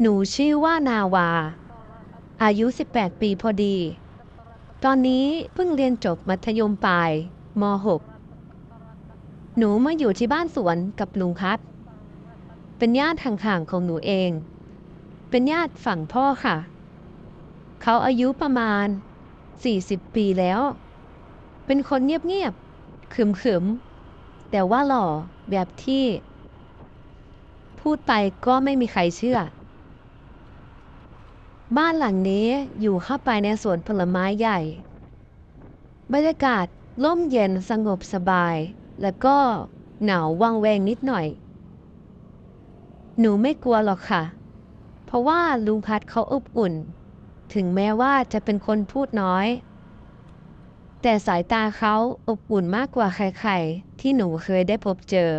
หนูชื่อว่านาวา อายุ 18 ปีพอดี ตอนนี้เพิ่งเรียนจบมัธยมปลายม .6 หนูมาอยู่ที่บ้านสวนกับลุงพัดเป็นญาติห่างๆของหนูเอง เป็นญาติฝั่งพ่อค่ะ เขาอายุประมาณ 40 ปีแล้ว เป็นคนเงียบๆขึมๆ แต่ว่าหล่อแบบที่ พูดไปก็ไม่มีใครเชื่อ บ้านหลังนี้อยู่เข้าไปในสวนผลไม้ใหญ่ บรรยากาศร่มเย็นสงบสบาย แล้วก็หนาววังเวงนิดหน่อย หนูไม่กลัวหรอกค่ะ เพราะว่าลุงพัดเขาอบอุ่น ถึงแม้ว่าจะเป็นคนพูดน้อย แต่สายตาเขาอบอุ่นมากกว่าใครๆ ที่หนูเคยได้พบเจอ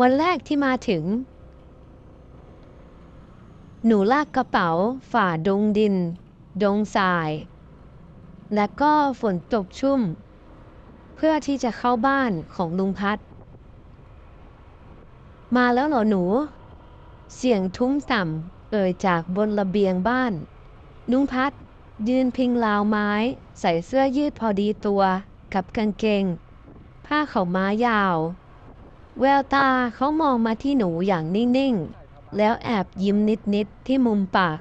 วันแรกที่มาถึง หนูลากกระเป๋าฝ่าดงดิน ดงทราย และก็ฝนตกชุ่ม เพื่อที่จะเข้าบ้านของลุงพัด มาแล้วเหรอหนู เสียงทุ้มต่ำเอ่ยจากบนระเบียงบ้าน ลุงพัดยืนพิงราวไม้ ใส่เสื้อยืดพอดีตัวกับกางเกง ผ้าเขาม้ายาว แววตาเขามองมาที่หนูอย่างนิ่ง ๆ แล้วแอบยิ้มนิดๆที่มุมปาก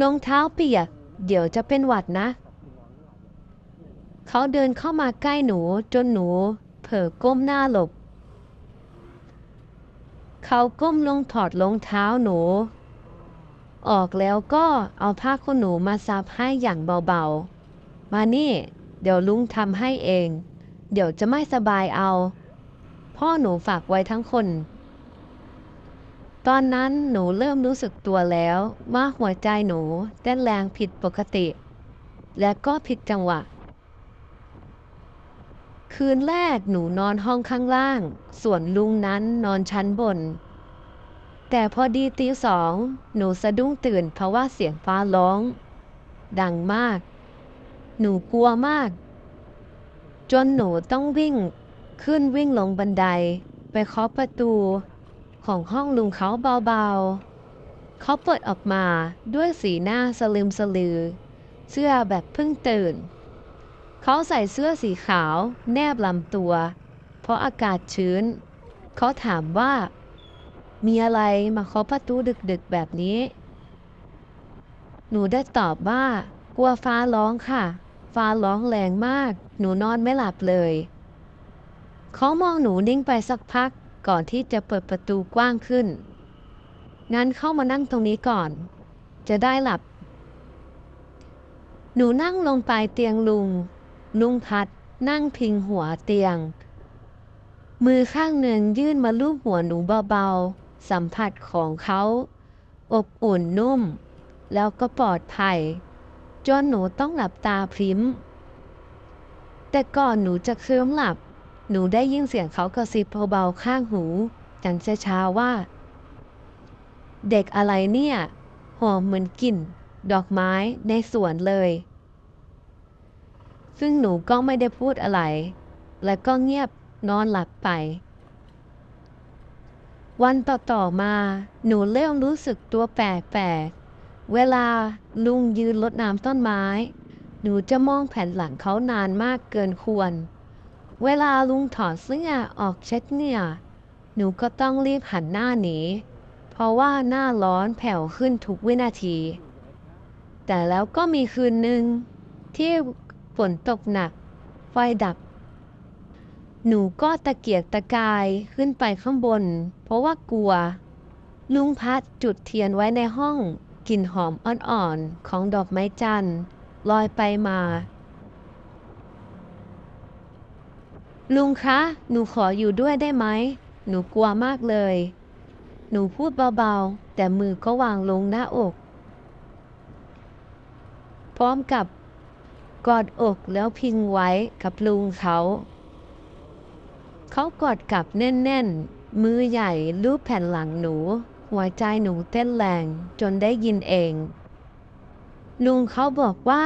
รองเท้าเปียก เดี๋ยวจะเป็นหวัดนะ เขาเดินเข้ามาใกล้หนูจนหนู เผลอก้มหน้าหลบ เขาก้มลงถอดรองเท้าหนู ออกแล้วก็เอาผ้าขนหนูมาซับให้อย่างเบาๆ มานี่ เดี๋ยวลุงทำให้เอง เดี๋ยวจะไม่สบายเอา พ่อหนูฝากไว้ทั้งคน ตอนนั้นหนูเริ่มรู้สึกตัวแล้วว่าหัวใจหนูเต้นแรงผิดปกติ และก็ผิดจังหวะ คืนแรกหนูนอนห้องข้างล่าง ส่วนลุงนั้นนอนชั้นบน แต่พอดีตีสองหนูสะดุ้งตื่นเพราะว่าเสียงฟ้าร้อง ดังมาก หนูกลัวมาก จนหนูต้องวิ่ง ขึ้นวิ่งลงบันได ไปเคาะประตู ของห้องลุงเขาเบาๆ เขาเปิดออกมาด้วยสีหน้าสลืมสลือ เสื้อแบบเพิ่งตื่น เขาใส่เสื้อสีขาวแนบลำตัว เพราะอากาศชื้น เขาถามว่า มีอะไรมาเคาะประตูดึกๆแบบนี้ หนูได้ตอบว่า กลัวฟ้าร้องค่ะ ฟ้าร้องแรงมาก หนูนอนไม่หลับเลย เขามองหนูนิ่งไปสักพัก ก่อนที่จะเปิดประตูกว้างขึ้น งั้นเข้ามานั่งตรงนี้ก่อน จะได้หลับ หนูนั่งลงไปเตียงลุง ลุงพัดนั่งพิงหัวเตียง มือข้างหนึ่งยื่นมาลูบหัวหนูเบาๆ สัมผัสของเขา อบอุ่นนุ่ม แล้วก็ปลอดภัย จนหนูต้องหลับตาพริมแต่ก่อนหนูจะเคลิ้มหลับ หนูได้ยินเสียงเขากระซิบเบาๆข้างหูอย่างช้าๆว่า เด็กอะไรเนี่ย หอมเหมือนกลิ่น ดอกไม้ในสวนเลย ซึ่งหนูก็ไม่ได้พูดอะไร และก็เงียบนอนหลับไป วันต่อๆมา หนูเริ่มรู้สึกตัวแปลกๆ เวลาลุงยืนรดน้ำต้นไม้ หนูจะมองแผ่นหลังเขานานมากเกินควร เวลาลุงถอดเสื้อออกเช็ดเหงื่อหนูก็ต้องรีบหันหน้าหนีเพราะว่าหน้าร้อนแผ่วขึ้นทุกวินาที แต่แล้วก็มีคืนหนึ่งที่ฝนตกหนัก ไฟดับ หนูก็ตะเกียกตะกายขึ้นไปข้างบน เพราะว่ากลัว ลุงพัดจุดเทียนไว้ในห้องกลิ่นหอมอ่อนๆ ของดอกไม้จันทร์ลอยไปมา ลุงคะ หนูขออยู่ด้วยได้ไหม หนูกลัวมากเลย หนูพูดเบาๆ แต่มือก็วางลงหน้าอก พร้อมกับกอดอกแล้วพิงไว้กับลุงเขา เขากอดกับแน่นๆ มือใหญ่ลูบแผ่นหลังหนู หัวใจหนูเต้นแรงจนได้ยินเอง ลุงเขาบอกว่า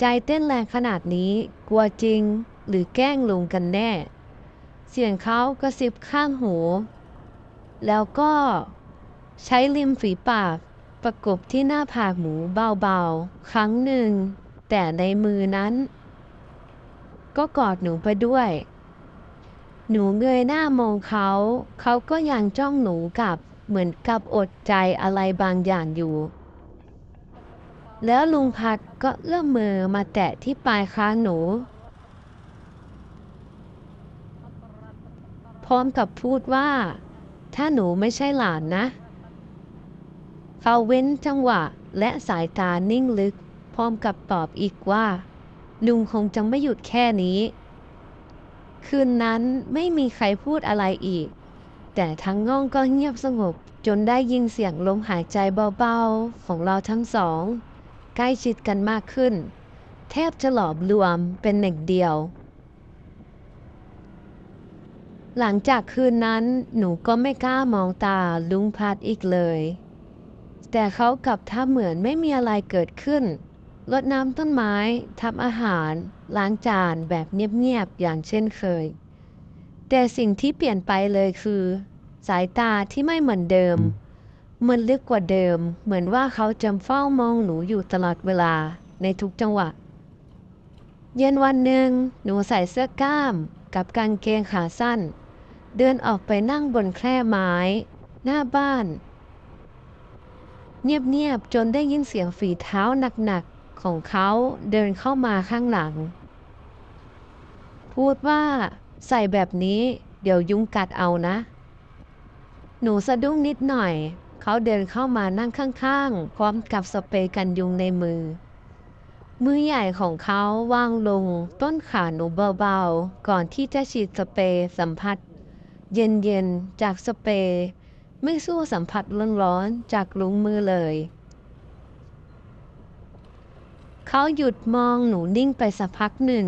ใจเต้นแรงขนาดนี้กลัวจริง หรือแกล้งลุงกันแน่ เสียงเขากระซิบข้างหู แล้วก็ใช้ริมฝีปากประกบที่หน้าผากหมูเบาๆ ครั้งหนึ่ง แต่ในมือนั้น ก็กอดหนูไปด้วย หนูเงยหน้ามองเขา เขาก็ยังจ้องหนูกับเหมือนกับอดใจอะไรบางอย่างอยู่ แล้วลุงพัดก็เอื้อมมือมาแตะที่ปลายคางหนู พร้อมกับพูดว่า ถ้าหนูไม่ใช่หลานนะ เขาเว้นจังหวะและสายตานิ่งลึก พร้อมกับตอบอีกว่าลุงคงจะไม่หยุดแค่นี้ คืนนั้นไม่มีใครพูดอะไรอีก แต่ทั้งง่องก็เงียบสงบ จนได้ยินเสียงลมหายใจเบาๆ ของเราทั้งสอง ใกล้ชิดกันมากขึ้น แทบจะหลอมรวมเป็นหนึ่งเดียว หลังจากคืนนั้นหนูก็ไม่กล้ามองตาลุงพัดอีกเลย แต่เขากลับทำเหมือนไม่มีอะไรเกิดขึ้นรดน้ำต้นไม้ทำอาหาร ล้างจานแบบเงียบๆอย่างเช่นเคย แต่สิ่งที่เปลี่ยนไปเลยคือ สายตาที่ไม่เหมือนเดิม มันลึกกว่าเดิม เหมือนว่าเขาจำเฝ้ามองหนูอยู่ตลอดเวลาในทุกจังหวะ เย็นวันหนึ่งหนูใส่เสื้อกล้ามกับกางเกงขาสั้น เดินออกไปนั่งบนแคร่ไม้ หน้าบ้าน เงียบๆจนได้ยินเสียงฝีเท้าหนักๆ ของเขาเดินเข้ามาข้างหลัง พูดว่าใส่แบบนี้เดี๋ยวยุงกัดเอานะ หนูสะดุ้งนิดหน่อย เขาเดินเข้ามานั่งข้างๆ พร้อมกับสเปรย์กันยุงในมือ มือใหญ่ของเขาวางลงต้นขาหนูเบาๆ ก่อนที่จะฉีดสเปรย์สัมผัส เย็นๆ จากสเปรย์ไม่สู้สัมผัสร้อนๆ จากลุงมือเลย เขาหยุดมองหนูนิ่งไปสักพักหนึ่ง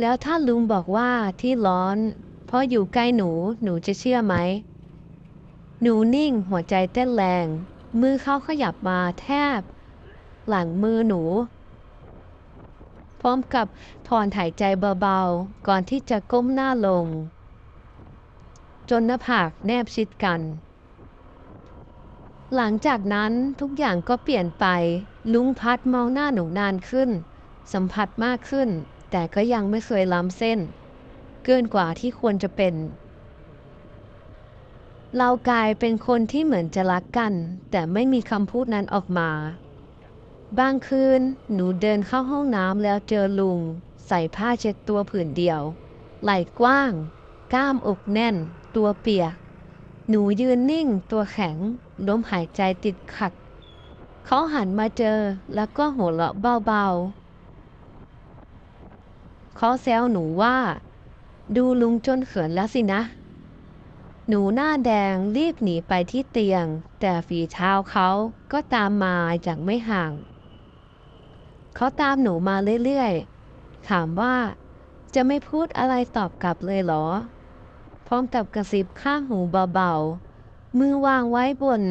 แล้วถ้าลุงบอกว่าที่ร้อน เพราะอยู่ใกล้หนูหนูจะเชื่อไหม หนูนิ่งหัวใจเต้นแรง มือเขาขยับมาแทบ หลังมือหนู พร้อมกับถอนหายใจเบาๆ ก่อนที่จะก้มหน้าลง จนหน้าผากแนบชิดกัน หลังจากนั้นทุกอย่างก็เปลี่ยนไป ลุงพัดมองหน้าหนูนานขึ้น สัมผัสมากขึ้น แต่ก็ยังไม่เคยล้ำเส้น เกินกว่าที่ควรจะเป็น เรากลายเป็นคนที่เหมือนจะรักกัน แต่ไม่มีคำพูดนั้นออกมาบางคืน หนูเดินเข้าห้องน้ำแล้วเจอลุง ใส่ผ้าเช็ดตัวผืนเดียว ไหล่กว้าง กล้ามอกแน่น ตัวเปียก หนูยืนนิ่ง ตัวแข็งลมหายใจติดขัด เขาหันมาเจอแล้วก็หัวเราะเบาๆเขาแซวหนูว่า ดูลุงจนเขินแล้วสินะ หนูหน้าแดงรีบหนีไปที่เตียง แต่ฝีเท้าเขาก็ตามมาจากไม่ห่าง เขาตามหนูมาเรื่อยๆ ถามว่าจะไม่พูดอะไรตอบกลับเลยเหรอ พร้อมกับกระซิบข้างหูเบาๆ มือวางไว้บน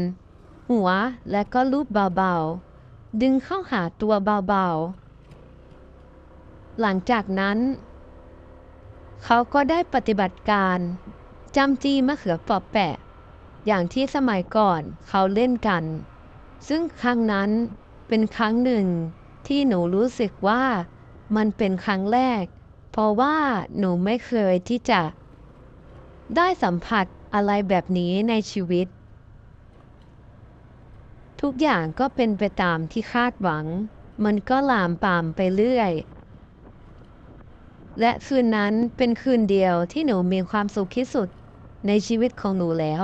หัวและก็ลูบเบาๆ ดึงเข้าหาตัวเบาๆ หลังจากนั้น เขาก็ได้ปฏิบัติการจำจีมะเขือปอแปะ อย่างที่สมัยก่อนเขาเล่นกัน ซึ่งครั้งนั้นเป็นครั้งหนึ่งที่หนูรู้สึกว่ามันเป็นครั้งแรก เพราะว่าหนูไม่เคยที่จะ ได้สัมผัสอะไรแบบนี้ในชีวิต ทุกอย่างก็เป็นไปตามที่คาดหวัง มันก็ลามปามไปเรื่อย และคืนนั้นเป็นคืนเดียวที่หนูมีความสุขที่สุดในชีวิตของหนูแล้ว